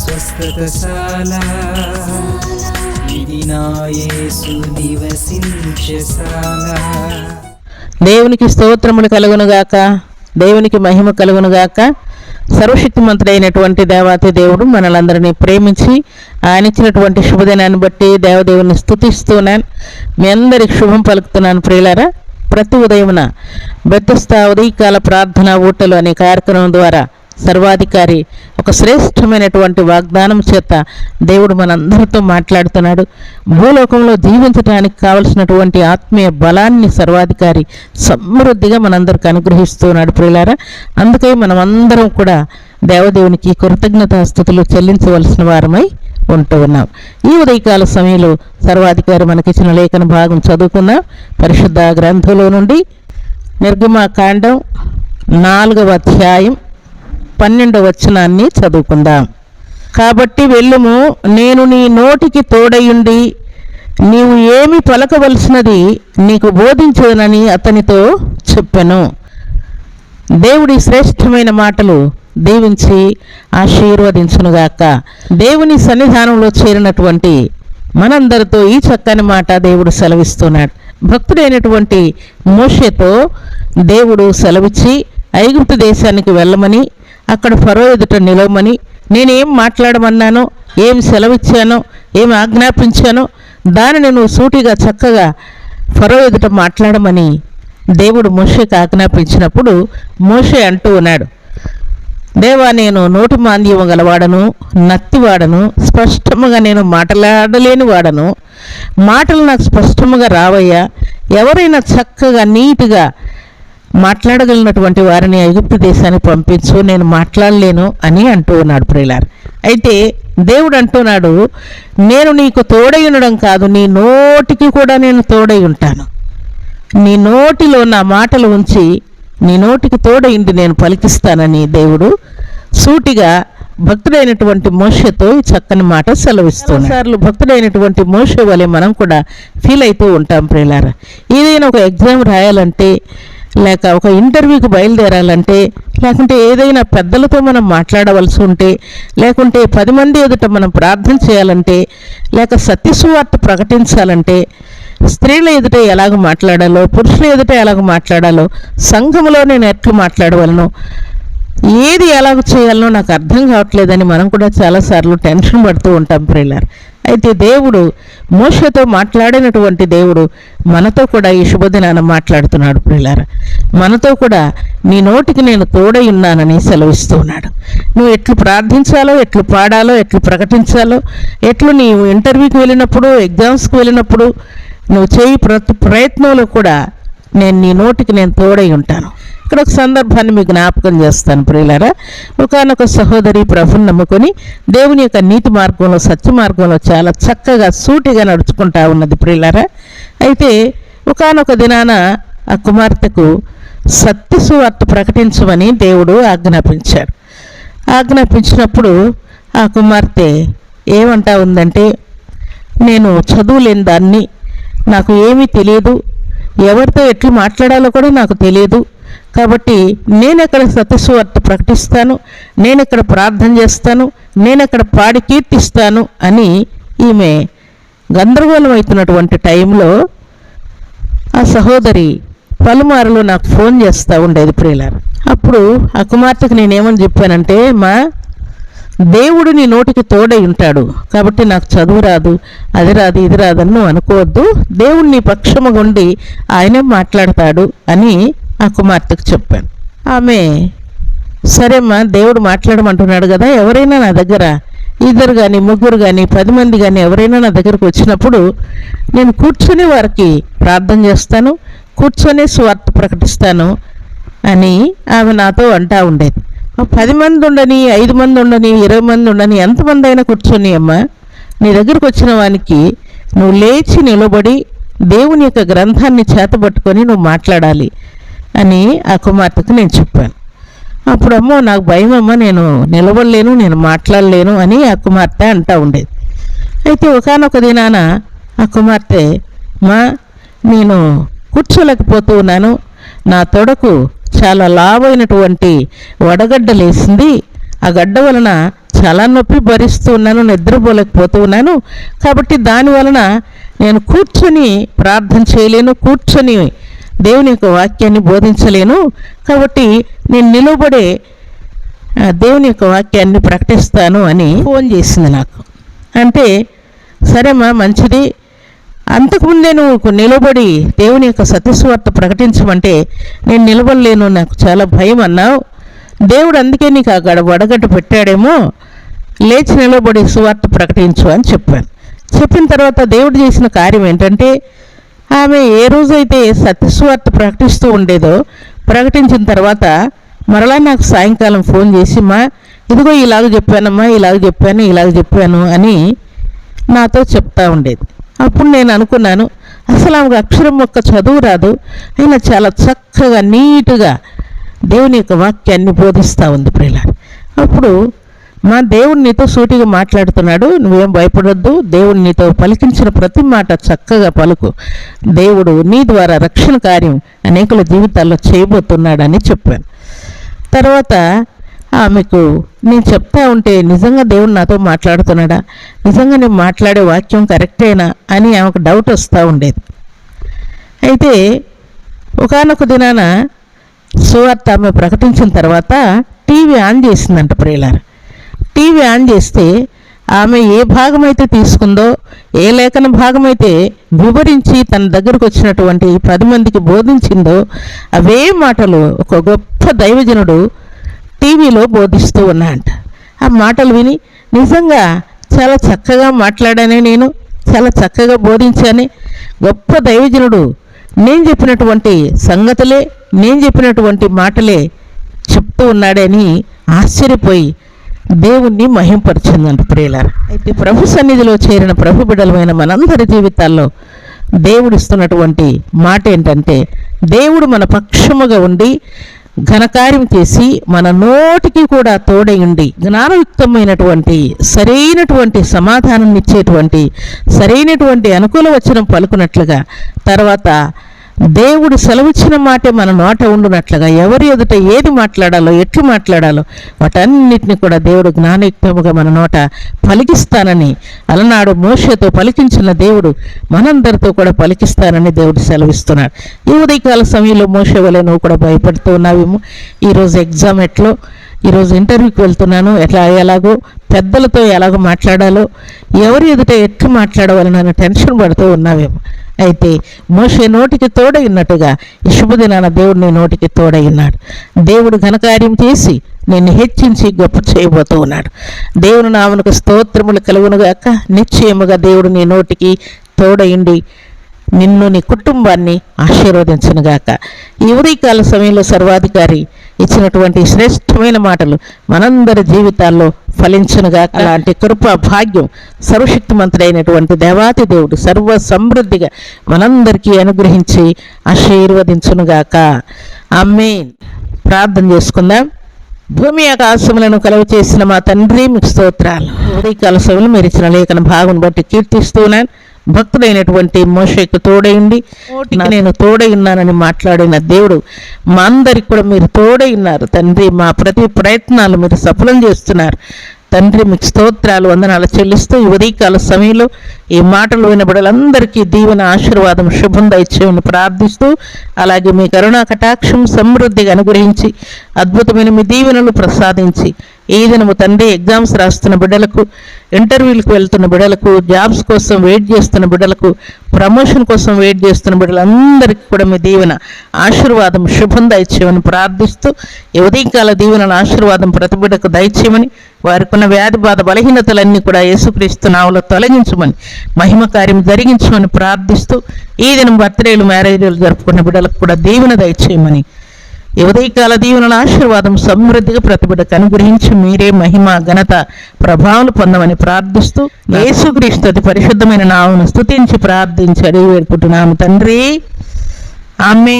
స్వస్థతశాల. ఇది నా యేసు నివసించశాల దేవునికి స్తోత్రములు కలుగునుగాక దేవునికి మహిమ కలుగునుగాక సర్వశక్తిమంతుడైనటువంటి దేవాతి దేవుడు మనలందరినీ ప్రేమించి ఆయన ఇచ్చినటువంటి శుభదినాన్ని బట్టి దేవదేవుని స్థుతిస్తున్నాను మీ అందరికి శుభం పలుకుతున్నాను ప్రియులారా. ప్రతి ఉదయమున బెత్తస్థా ఉదయకాల ప్రార్థన ఊటలు అనే కార్యక్రమం ద్వారా సర్వాధికారి ఒక శ్రేష్టమైనటువంటి వాగ్దానం చేత దేవుడు మనందరితో మాట్లాడుతున్నాడు. భూలోకంలో జీవించడానికి కావలసినటువంటి ఆత్మీయ బలాన్ని సర్వాధికారి సమృద్ధిగా మనందరికి అనుగ్రహిస్తున్నాడు ప్రియులారా. అందుకే మనం అందరం కూడా దేవదేవునికి కృతజ్ఞతాస్థుతులు చెల్లించవలసిన వారమై ఉంటూ ఉన్నాం. ఈ ఉదయకాల సమయంలో సర్వాధికారి మనకిచ్చిన లేఖన భాగం చదువుకున్నాం పరిశుద్ధ గ్రంథంలో నుండి నిర్గమాకాండం నాలుగవ అధ్యాయం పన్నెండవ వచనాన్ని చదువుకుందాం. కాబట్టి వెళ్ళుము నేను నీ నోటికి తోడయుండి నీవు ఏమి పలకవలసినది నీకు బోధించదనని అతనితో చెప్పాను. దేవుడి శ్రేష్టమైన మాటలు దీవించి ఆశీర్వదించునుగాక. దేవుని సన్నిధానంలో చేరినటువంటి మనందరితో ఈ చక్కని మాట దేవుడు సెలవిస్తున్నాడు. భక్తుడైనటువంటి మోషతో దేవుడు సెలవిచ్చి ఐగుప్తు దేశానికి వెళ్ళమని అక్కడ ఫరో ఎదుట నిలవమని నేనేం మాట్లాడమన్నానో ఏం సెలవిచ్చానో ఏం ఆజ్ఞాపించానో దానిని నువ్వు సూటిగా చక్కగా ఫరో ఎదుట మాట్లాడమని దేవుడు మోషేకి ఆజ్ఞాపించినప్పుడు మోషే అంటూ ఉన్నాడు దేవా నేను నోటు మాంద్యం గలవాడను నత్తివాడను స్పష్టముగా నేను మాట్లాడలేని వాడను. మాటలు నాకు స్పష్టముగా రావయ్యా. ఎవరైనా చక్కగా నీట్గా మాట్లాడగలిగినటువంటి వారిని ఐగుప్తు దేశానికి పంపించు నేను మాట్లాడలేను అని అంటూ ఉన్నాడు ప్రిలార్ అయితే దేవుడు అంటున్నాడు నేను నీకు తోడై ఉండడం కాదు నీ నోటికి కూడా నేను తోడై ఉంటాను. నీ నోటిలో నా మాటలు ఉంచి నీ నోటికి తోడైంది నేను పలికిస్తానని దేవుడు సూటిగా భక్తుడైనటువంటి మోషతో ఈ చక్కని మాట సెలవిస్తున్నాడు సార్లు భక్తుడైనటువంటి మోష వలె మనం కూడా ఫీల్ అవుతూ ఉంటాం ప్రియులారా. ఏదైనా ఒక ఎగ్జామ్ రాయాలంటే లేక ఒక ఇంటర్వ్యూకి బయలుదేరాలంటే లేకుంటే ఏదైనా పెద్దలతో మనం మాట్లాడవలసి ఉంటే లేకుంటే పది మంది ఎదుట మనం ప్రార్థన చేయాలంటే లేక సత్యసువార్త ప్రకటించాలంటే స్త్రీల ఎదుట ఎలాగ మాట్లాడాలో పురుషుల ఎదుట ఎలాగ మాట్లాడాలో సంఘంలో నేను ఎట్లు మాట్లాడవలను ఏది ఎలాగ చేయాలనో నాకు అర్థం కావట్లేదని మనం కూడా చాలాసార్లు టెన్షన్ పడుతూ ఉంటాం ప్రిల్లర్ అయితే దేవుడు మోషతో మాట్లాడినటువంటి దేవుడు మనతో కూడా ఈ శుభదినాన మాట్లాడుతున్నాడు ప్రియులార. మనతో కూడా నీ నోటికి నేను తోడై ఉన్నానని సెలవిస్తూ ఉన్నాడు. నువ్వు ఎట్లు ప్రార్థించాలో ఎట్లు పాడాలో ఎట్లు ప్రకటించాలో ఎట్లు నీవు ఇంటర్వ్యూకి వెళ్ళినప్పుడు ఎగ్జామ్స్కి వెళ్ళినప్పుడు నువ్వు చేయి ప్రతి ప్రయత్నంలో కూడా నేను నీ నోటికి నేను తోడై ఉంటాను. ఇక్కడ ఒక సందర్భాన్ని మీకు జ్ఞాపకం చేస్తాను ప్రియులారా. ఒకనొక సహోదరి ప్రభుని నమ్ముకొని దేవుని యొక్క నీతి మార్గంలో సత్య మార్గంలో చాలా చక్కగా సూటిగా నడుచుకుంటా ఉన్నది ప్రియులారా. అయితే ఒకనొక దినాన ఆ కుమార్తెకు సత్య సువార్త ప్రకటించమని దేవుడు ఆజ్ఞాపించాడు ఆజ్ఞాపించినప్పుడు ఆ కుమార్తె ఏమంటా ఉందంటే నేను చదువులేని దాన్ని నాకు ఏమీ తెలియదు ఎవరితో ఎట్లు మాట్లాడాలో కూడా నాకు తెలియదు కాబట్టి నేను ఎక్కడ సత్యసువార్త ప్రకటిస్తాను నేను ఇక్కడ ప్రార్థన చేస్తాను నేను అక్కడ పాడి కీర్తిస్తాను అని ఈమె గందరగోళం అవుతున్నటువంటి టైంలో ఆ సహోదరి పలుమారులు నాకు ఫోన్ చేస్తూ ఉండేది ప్రియులారు. అప్పుడు ఆ కుమార్తెకు నేనేమని చెప్పానంటే మా దేవుడు నీ నోటికి తోడై ఉంటాడు. కాబట్టి నాకు చదువు రాదు అది రాదు ఇది రాదని నువ్వు అనుకోవద్దు. దేవుడు నీ పక్షముగా ఉండి ఆయనే మాట్లాడతాడు అని ఆ కుమార్తెకు చెప్పాను. ఆమె సరేమ్మా దేవుడు మాట్లాడమంటున్నాడు కదా ఎవరైనా నా దగ్గర ఇద్దరు కానీ ముగ్గురు కానీ పది మంది కానీ ఎవరైనా నా దగ్గరకు వచ్చినప్పుడు నేను కూర్చొని వారికి ప్రార్థన చేస్తాను కూర్చొని స్వార్థ ప్రకటిస్తాను అని ఆమె నాతో అంటా ఉండేది. పది మంది ఉండని ఐదు మంది ఉండని ఇరవై మంది ఉండని ఎంతమంది అయినా కూర్చొని అమ్మా నీ దగ్గరకు వచ్చిన వానికి నువ్వు లేచి నిలబడి దేవుని యొక్క గ్రంథాన్ని చేతబట్టుకొని నువ్వు మాట్లాడాలి అని ఆ కుమార్తెకు నేను చెప్పాను. అప్పుడు అమ్మో నాకు భయం అమ్మ నేను నిలబడలేను నేను మాట్లాడలేను అని ఆ కుమార్తె అంటా ఉండేది. అయితే ఒకనొక దినాన ఆ కుమార్తె మా నేను కూర్చోలేకపోతూ ఉన్నాను నా తొడకు చాలా లావైనటువంటి వడగడ్డలేసింది ఆ గడ్డ వలన చాలా నొప్పి భరిస్తూ ఉన్నాను నిద్రపోలేకపోతూ ఉన్నాను. కాబట్టి దాని వలన నేను కూర్చొని ప్రార్థన చేయలేను కూర్చొని దేవుని యొక్క వాక్యాన్ని బోధించలేను. కాబట్టి నేను నిలబడే ఆ, దేవుని యొక్క వాక్యాన్ని ప్రకటిస్తాను అని ఫోన్ చేసింది నాకు. అంటే సరేమ్మా మంచిది. అంతకుముందే నువ్వు నిలబడి దేవుని యొక్క సత్యస్వార్త ప్రకటించమంటే నేను నిలబడలేను నాకు చాలా భయం అన్నావు. దేవుడు అందుకే నీకు ఆ గడ వడగట్టు పెట్టాడేమో. లేచి నిలబడి సువార్త ప్రకటించు అని చెప్పాను చెప్పిన తర్వాత దేవుడు చేసిన కార్యం ఏంటంటే ఆమె ఏ రోజైతే సత్యస్వార్త ప్రకటిస్తూ ఉండేదో ప్రకటించిన తర్వాత మరలా నాకు సాయంకాలం ఫోన్ చేసి మా ఇదిగో ఇలాగ చెప్పానమ్మా ఇలాగ చెప్పాను ఇలాగ చెప్పాను అని నాతో చెప్తా ఉండేది. అప్పుడు నేను అనుకున్నాను అసలు ఆమెకు అక్షరం ఒక్క చదువు రాదు అయినా చాలా చక్కగా నీటుగా దేవుని యొక్క వాక్యాన్ని బోధిస్తూ ఉంది ప్రియుల అప్పుడు మా దేవుడు నీతో సూటిగా మాట్లాడుతున్నాడు నువ్వేం భయపడొద్దు దేవుడు నీతో పలికించిన ప్రతి మాట చక్కగా పలుకు. దేవుడు నీ ద్వారా రక్షణ కార్యం అనేకుల జీవితాల్లో చేయబోతున్నాడని చెప్పాను. తర్వాత ఆమెకు నేను చెప్తా ఉంటే నిజంగా దేవుడు నాతో మాట్లాడుతున్నాడా? నిజంగా నేను మాట్లాడే వాక్యం కరెక్టేనా అని ఆమెకు డౌట్ వస్తూ ఉండేది. అయితే ఒకనొక దినాన సువార్త ఆమె ప్రకటించిన తర్వాత టీవీ ఆన్ చేసిందంట ప్రియులారు. టీవీ ఆన్ చేస్తే ఆమె ఏ భాగమైతే తీసుకుందో ఏ లేఖన భాగమైతే వివరించి తన దగ్గరకు వచ్చినటువంటి పది మందికి బోధించిందో అవే మాటలు ఒక గొప్ప దైవజనుడు టీవీలో బోధిస్తూ ఉన్నాయంట. ఆ మాటలు విని నిజంగా చాలా చక్కగా మాట్లాడానే నేను చాలా చక్కగా బోధించాను. గొప్ప దైవజనుడు. నేను చెప్పినటువంటి సంగతులే నేను చెప్పినటువంటి మాటలే చెప్తూ ఉన్నాడని ఆశ్చర్యపోయి దేవుణ్ణి మహింపరిచిందంట ప్రియులారా. అయితే ప్రభు సన్నిధిలో చేరిన ప్రభు బిడలమైన మనందరి జీవితాల్లో దేవుడిస్తున్నటువంటి మాట ఏంటంటే దేవుడు మన పక్షముగా ఉండి ఘనకార్యం చేసి మన నోటికి కూడా తోడయుండి జ్ఞానయుక్తమైనటువంటి సరైనటువంటి సమాధానం ఇచ్చేటువంటి సరైనటువంటి అనుకూల వచనం పలుకున్నట్లుగా తర్వాత దేవుడు సెలవిచ్చిన మాటే మన నోట ఉండునట్లుగా ఎవరి ఎదుట ఏది మాట్లాడాలో ఎట్లు మాట్లాడాలో వాటన్నిటిని కూడా దేవుడు జ్ఞానయుక్తముగా మన నోట పలికిస్తానని అలనాడు మోషతో పలికించిన దేవుడు మనందరితో కూడా పలికిస్తానని దేవుడు సెలవిస్తున్నాడు. ఈ ఉదయకాల సమయంలో మోష వలె నువ్వు కూడా భయపడుతూ ఉన్నావేమో. ఈరోజు ఎగ్జామ్ ఎట్లో ఈరోజు ఇంటర్వ్యూకి వెళ్తున్నాను ఎట్లా ఎలాగో పెద్దలతో ఎలాగో మాట్లాడాలో ఎవరి ఎదుట ఎట్లు మాట్లాడవాలని టెన్షన్ పడుతూ ఉన్నావేమో. అయితే మోషే నోటికి తోడైనట్టుగా ఈ శుభదినాన దేవుడు నీ నోటికి తోడైనాడు దేవుడు ఘనకార్యం చేసి నిన్ను హెచ్చించి గొప్ప చేయబోతూ ఉన్నాడు. దేవుని నామనకు స్తోత్రములు కలుగునుగాక నిశ్చయముగా దేవుడు నీ నోటికి తోడైండి నిన్ను నీ కుటుంబాన్ని ఆశీర్వదించనుగాక ఈ ఉదయకాల సమయంలో సర్వాధికారి ఇచ్చినటువంటి శ్రేష్టమైన మాటలు మనందరి జీవితాల్లో ఫలించనుగా. అలాంటి కృప భాగ్యం సర్వశక్తిమంతుడైనటువంటి దేవాతి దేవుడు సర్వ సమృద్ధిగా మనందరికీ అనుగ్రహించి ఆశీర్వదించునుగాక. అమ్మే ప్రార్థన చేసుకుందాం. భూమి ఆకాశములను కలువ చేసిన మా తండ్రి మీకు స్తోత్రాలు. ఉదయకాల సభలు మీరు ఇచ్చిన లేఖన భాగం బట్టి కీర్తిస్తున్నాను భక్తుడైనటువంటి మోషకు తోడైంది నేను తోడై ఉన్నానని మాట్లాడిన దేవుడు మా అందరికి కూడా మీరు తోడై ఉన్నారు. తండ్రి మా ప్రతి ప్రయత్నాలు మీరు సఫలం చేస్తున్నారు. తండ్రి మీకు స్తోత్రాలు వందనాలు చెల్లిస్తూ ఉదయకాల సమయంలో ఈ మాటలు వినబడలందరికీ దీవెన ఆశీర్వాదం శుభం దయచేయమని ప్రార్థిస్తూ అలాగే మీ కరుణా కటాక్షం సమృద్ధిగా అనుగ్రహించి అద్భుతమైన మీ దీవెనలు ప్రసాదించి ఈ దినము తండ్రి ఎగ్జామ్స్ రాస్తున్న బిడ్డలకు ఇంటర్వ్యూలకు వెళ్తున్న బిడ్డలకు జాబ్స్ కోసం వెయిట్ చేస్తున్న బిడ్డలకు ప్రమోషన్ కోసం వెయిట్ చేస్తున్న బిడ్డలందరికీ కూడా మీ దీవెన ఆశీర్వాదం శుభం దయచేయమని ప్రార్థిస్తూ ఈ ఉదయకాల దీవెన ఆశీర్వాదం ప్రతి బిడ్డకు దయచేయమని వారికి ఉన్న వ్యాధి బాధ బలహీనతలన్నీ కూడా యేసుక్రీస్తు నావులో తొలగించమని మహిమ కార్యం జరిగించమని ప్రార్థిస్తూ ఈ దినం బర్త్డేలు మ్యారేజీలు జరుపుకున్న బిడ్డలకు కూడా దీవెన దయచేయమని. ఈ ఉదయకాల దీవెనల ఆశీర్వాదం సమృద్ధిగా ప్రతి బిడ్డకు అనుగ్రహించి మీరే మహిమ ఘనత ప్రభావాలు పొందమని ప్రార్థిస్తూ యేసుక్రీస్తు అతి పరిశుద్ధమైన నామను స్తుతించి ప్రార్థించి అడిగి వేడుకుంటున్నాము తండ్రి. ఆమె